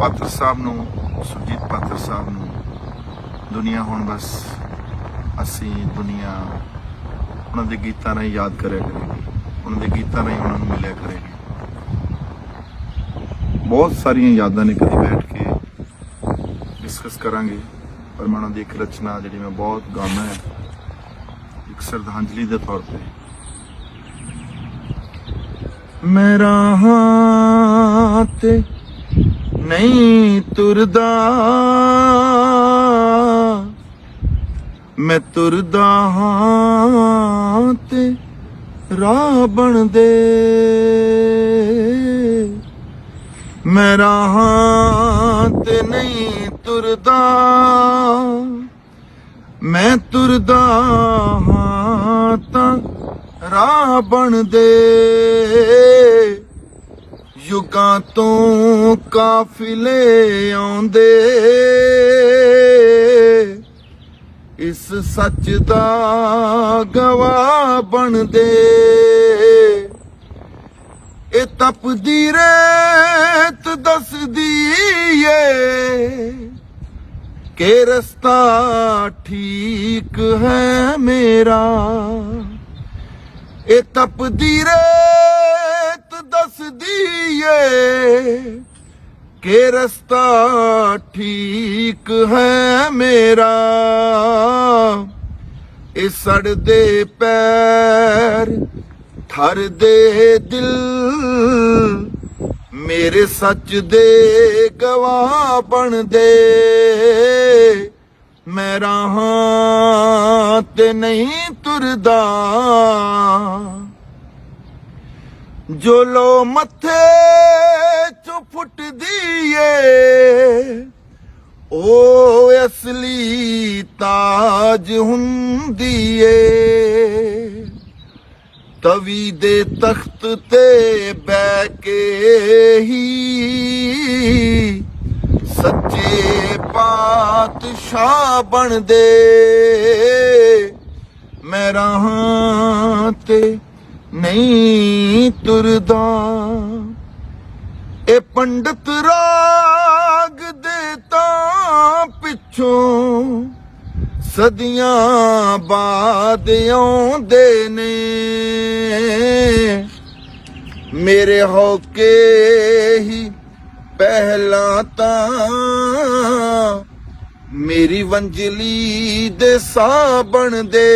ਪਾਤਰ ਸਾਹਿਬ ਨੂੰ, ਸੁਰਜੀਤ ਪਾਤਰ ਸਾਹਿਬ ਨੂੰ, ਦੁਨੀਆ ਹੁਣ ਬਸ ਅਸੀਂ ਦੁਨੀਆ, ਉਹਨਾਂ ਦੇ ਗੀਤਾਂ ਰਾਹੀਂ ਯਾਦ ਕਰਿਆ ਕਰੇਗੀ, ਉਹਨਾਂ ਦੇ ਗੀਤਾਂ ਰਾਹੀਂ ਉਹਨਾਂ ਨੂੰ ਮਿਲਿਆ ਕਰੇਗੀ। ਬਹੁਤ ਸਾਰੀਆਂ ਯਾਦਾਂ ਨੇ ਕਦੀ ਬੈਠ ਕੇ ਡਿਸਕਸ ਕਰਾਂਗੇ ਪਰ ਮੈਂ ਉਹਨਾਂ ਦੀ ਇੱਕ ਰਚਨਾ ਜਿਹੜੀ ਮੈਂ ਬਹੁਤ ਗਾਉਣਾ ਹੈ, ਇੱਕ ਸ਼ਰਧਾਂਜਲੀ ਦੇ ਤੌਰ ਤੇ। ਮੈਂ ਰਾਹਾਂ ਤੇ ਨਹੀਂ ਤੁਰਦਾ। ਮੈਂ ਤੁਰਦਾ ਹਾਂ ਤੇ ਰਾਹ ਬਣਦੇ ਮੈਂ ਰਾਹਾਂ ਤੇ ਨਹੀਂ ਤੁਰਦਾ। ਮੈਂ ਤੁਰਦਾ ਹਾਂ ਤਾਂ ਰਾਹ ਬਣਦੇ ਯੁਗਾਂ ਤੋਂ ਕਾਫਿਲੇ ਆਉਂਦੇ। ਇਸ ਸੱਚ ਦਾ ਗਵਾਹ ਬਣਦੇ। ਇਹ ਤਪਦੀ ਰੇਤ ਦੱਸਦੀ ਏ ਕਿ ਰਸਤਾ ਠੀਕ ਹੈ ਮੇਰਾ। ਇਹ ਤਪਦੀ ਰੇਤ ਦੱਸਦੀ ਏ ਕਿ ਰਸਤਾ ਠੀਕ ਹੈ ਮੇਰਾ। ਇਹ ਸੜਦੇ ਪੈਰ ਥਰਦੇ ਦਿਲ, ਮੇਰੇ ਸੱਚ ਦੇ ਗਵਾਹ ਬਣਦੇ। ਮੈਂ ਰਾਹਾਂ ਤੇ ਨਹੀਂ ਤੁਰਦਾ। ਜੋ ਲੋ ਮੱਥੇ ਚੋਂ ਫੁੱਟਦੀ ਏ ਉਹ ਅਸਲੀ ਤਾਜ ਹੁੰਦੀ ਏ ਤਵੀ ਦੇ ਤਖਤ ਤੇ ਬੈ ਕੇ ਹੀ ਸੱਚੇ ਪਾਤਸ਼ਾਹ ਬਣਦੇ। ਮੈਂ ਰਾਹਾਂ ਤੇ ਨਹੀਂ ਤੁਰਦਾ। ਇਹ ਪੰਡਤ ਰਾਗ ਦੇ ਤਾਂ ਪਿੱਛੋਂ ਸਦੀਆਂ ਬਾਅਦ ਆਉਂਦੇ ਨੇ। ਮੇਰੇ ਹੋਕੇ ਹੀ ਪਹਿਲਾਂ ਤਾਂ ਮੇਰੀ ਵੰਜਲੀ ਦੇ ਸਾਹ ਬਣਦੇ।